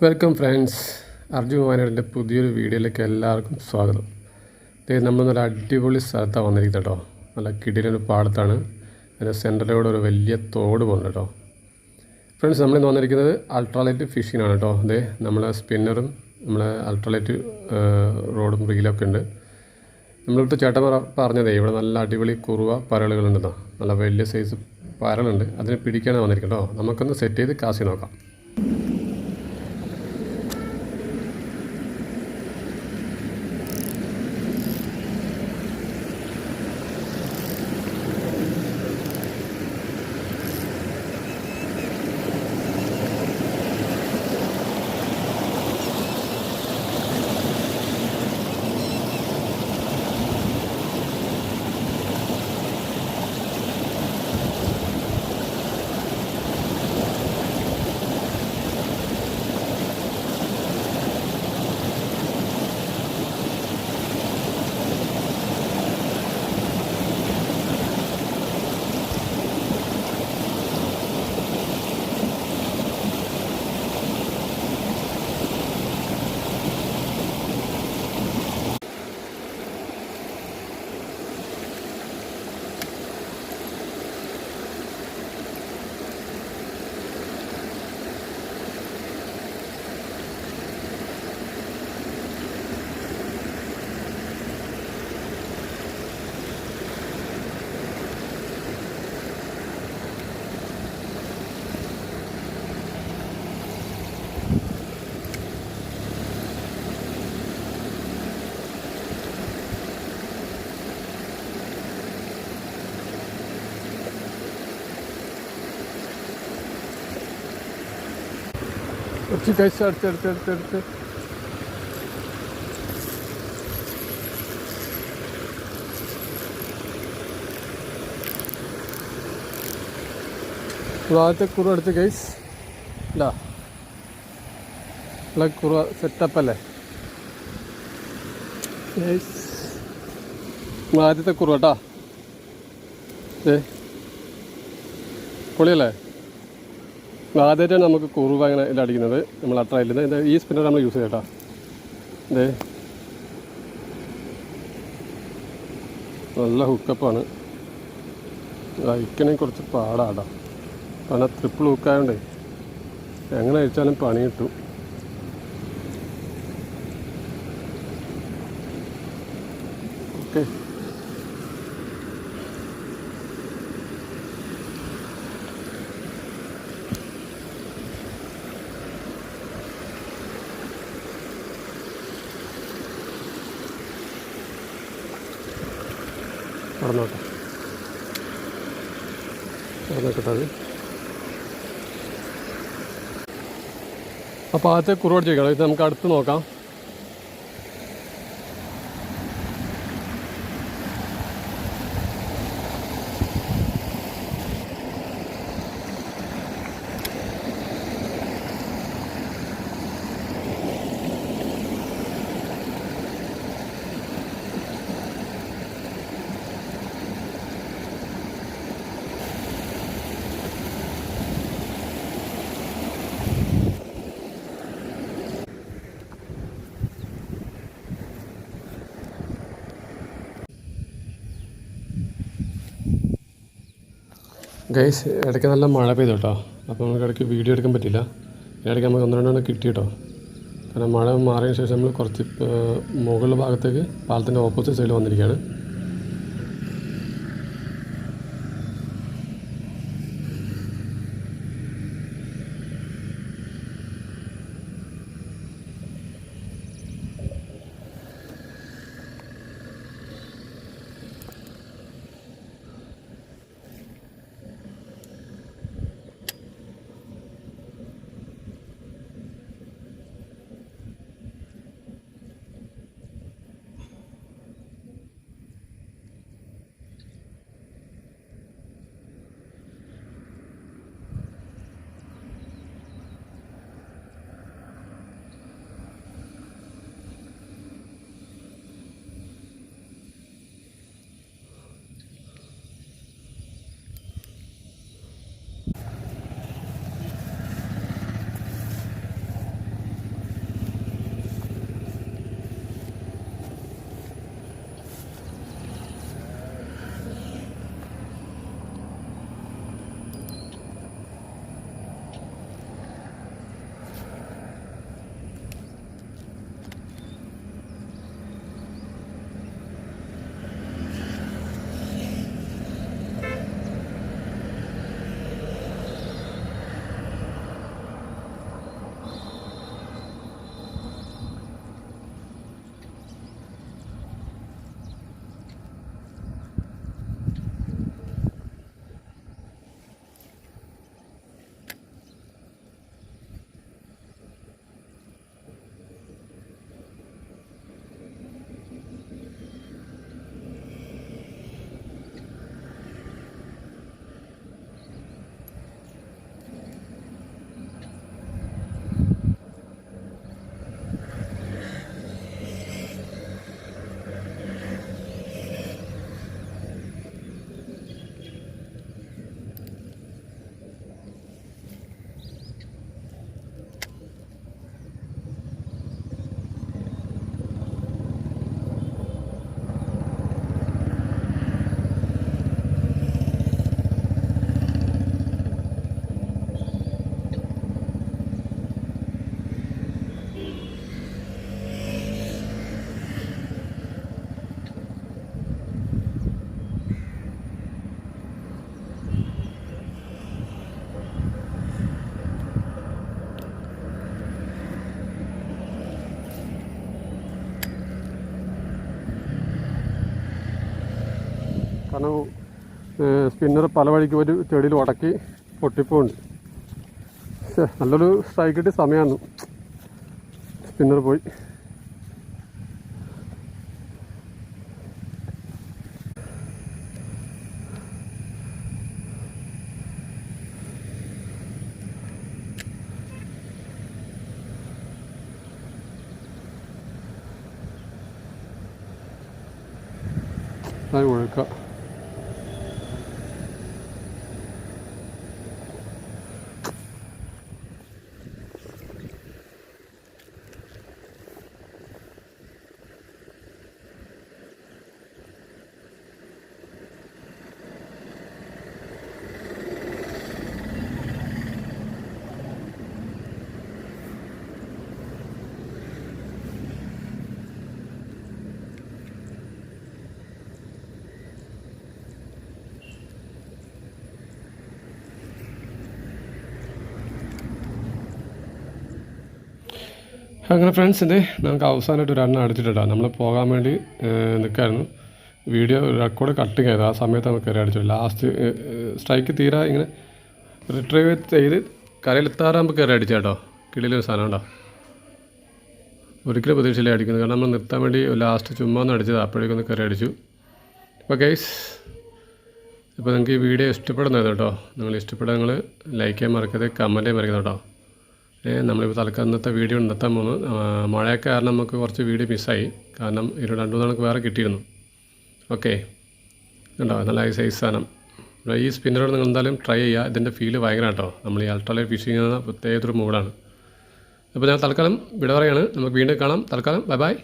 Welcome friends Arjun വാനറിന്റെ പുതിയൊരു വീഡിയോയിലേക്ക് എല്ലാവർക്കും സ്വാഗതം. ഇതേ നമ്മൾ നല്ല അടിപൊളി സ്ഥലത്താണ് വന്നിരിക്കുന്നത് കേട്ടോ നല്ല കിടിലൊരു പാടത്താണ്. അതിന്റെ സെന്ററിലൂടെ ഒരു വലിയ തോട് പോകുന്നുണ്ട് കേട്ടോ ഫ്രണ്ട്സ് നമ്മളിന്ന് വന്നിരിക്കുന്നത് അൾട്രാലൈറ്റ് ഫിഷിങ്ങാണ് കേട്ടോ അതെ നമ്മളെ സ്പിന്നറും നമ്മളെ അൾട്രാലൈറ്റ് റോഡും റീലൊക്കെ ഉണ്ട്. നമ്മളിവിടുത്തെ ചേട്ടൻ പറ- പറഞ്ഞതേ ഇവിടെ നല്ല അടിപൊളി കുറുവ പരളുകളുണ്ടെന്നോ നല്ല വലിയ സൈസ് പരലുണ്ട് അതിനെ പിടിക്കാനാണ് വന്നിരിക്കുന്നത് കേട്ടോ നമുക്കൊന്ന് സെറ്റ് ചെയ്ത് കാശി നോക്കാം. കുറച്ച് കഴിച്ച് അടുത്ത് അടുത്ത് അടുത്ത് അടുത്ത് ആദ്യത്തെ കുറു അടുത്ത് ഗൈസ് ഇല്ല ഉള്ള കുറ സെറ്റപ്പല്ലേ ആദ്യത്തെ കുറു കേട്ടാ ഏ പൊളിയല്ലേ? ആദ്യമായിട്ടാണ് നമുക്ക് കുറുവ അങ്ങനെ ഇതിൽ അടിക്കുന്നത്. നമ്മൾ അത്ര ഇല്ല ഈ സ്പിന്നർ നമ്മൾ യൂസ് ചെയ്യട്ടോ. ഇതേ നല്ല ഹുക്കപ്പാണ് അയക്കണേ കുറച്ച് പാടാടാ. കാരണം ട്രിപ്പിൾ ഹുക്കായോണ്ടേ എങ്ങനെ അയച്ചാലും പണി കിട്ടും. ഓക്കെ നടന്നോട്ടെ അത് അപ്പോൾ ആദ്യത്തെ കുറുവാട് ചോദിക്കണം ഇത് നമുക്ക് അടുത്ത് നോക്കാം. ഗൈസ് ഇടയ്ക്ക് നല്ല മഴ പെയ്തു കേട്ടോ അപ്പോൾ നമുക്ക് ഇടയ്ക്ക് വീഡിയോ എടുക്കാൻ പറ്റില്ല ഇടയ്ക്ക് നമുക്ക് ഒന്ന് രണ്ടെണ്ണം കിട്ടി കേട്ടോ കാരണം മഴ മാറിയതിന് ശേഷം നമ്മൾ കുറച്ച് മുകളിലെ ഭാഗത്തേക്ക് പാലത്തിന്റെ ഓപ്പോസിറ്റ് സൈഡിൽ വന്നിരിക്കുകയാണ്. കാരണം സ്പിന്നർ പല വഴിക്ക് ഒരു ചെടിയിൽ ഉടക്കി പൊട്ടിപ്പോണ്ട് നല്ലൊരു സ്ട്രൈക്ക് കിട്ടിയ സമയമാണ് സ്പിന്നർ പോയി. അത് ഒഴുക്ക. അങ്ങനെ ഫ്രണ്ട്സ് നമുക്ക് അവസാനമായിട്ട് ഒരു എണ്ണം അടിച്ചിട്ടാ നമ്മൾ പോകാൻ വേണ്ടി നിൽക്കായിരുന്നു വീഡിയോ റെക്കോർഡ് കട്ട് ചെയ്ത് ആ സമയത്ത് നമുക്ക് കയറി അടിച്ചു. ലാസ്റ്റ് സ്ട്രൈക്ക് തീരാ ഇങ്ങനെ റിട്രൈവ് ചെയ്ത് കരയിലെത്താറാകുമ്പോൾ കയറി അടിച്ചു കേട്ടോ. കിളിയിലൊരു സാധനം ഉണ്ടോ? ഒരിക്കലും പ്രതീക്ഷയിലേ അടിക്കുന്നത്. കാരണം നമ്മൾ നിർത്താൻ വേണ്ടി ലാസ്റ്റ് ചുമ്മാ ഒന്ന് അടിച്ചത്. അപ്പോഴേക്കൊന്ന് കയറി അടിച്ചു. അപ്പോൾ ഗൈസ് ഇപ്പോൾ നിങ്ങൾക്ക് ഈ വീഡിയോ ഇഷ്ടപ്പെടുന്നത് കേട്ടോ. നിങ്ങൾ ഇഷ്ടപ്പെടാൻ നിങ്ങൾ ലൈക്ക് ചെയ്യാൻ മറക്കരുത് കമന്റ് ചെയ്യാൻ മറക്കരുത് കേട്ടോ. നമ്മളിപ്പോൾ തൽക്കാലം ഇന്നത്തെ വീഡിയോ നിർത്താൻ പോകുന്നു മഴയൊക്കെ കാരണം നമുക്ക് കുറച്ച് വീഡിയോ മിസ്സായി. കാരണം ഒരു രണ്ട് നമുക്ക് വേറെ കിട്ടിയിരുന്നു. ഓക്കെ. ഉണ്ടോ നല്ല സൈസ് സാധനം. ഈ സ്പിന്നറോട് നിങ്ങൾ എന്തായാലും ട്രൈ ചെയ്യുക. ഇതിന്റെ ഫീൽ ഭയങ്കര കേട്ടോ. നമ്മൾ ഈ അൾട്രാലൈറ്റ് ഫിഷിംഗ് എന്ന പ്രത്യേകത്തൊരു മൂഡാണ് അപ്പോൾ ഞാൻ തൽക്കാലം വിട നമുക്ക് വീണ്ടും കാണാം. തൽക്കാലം ബൈ ബൈ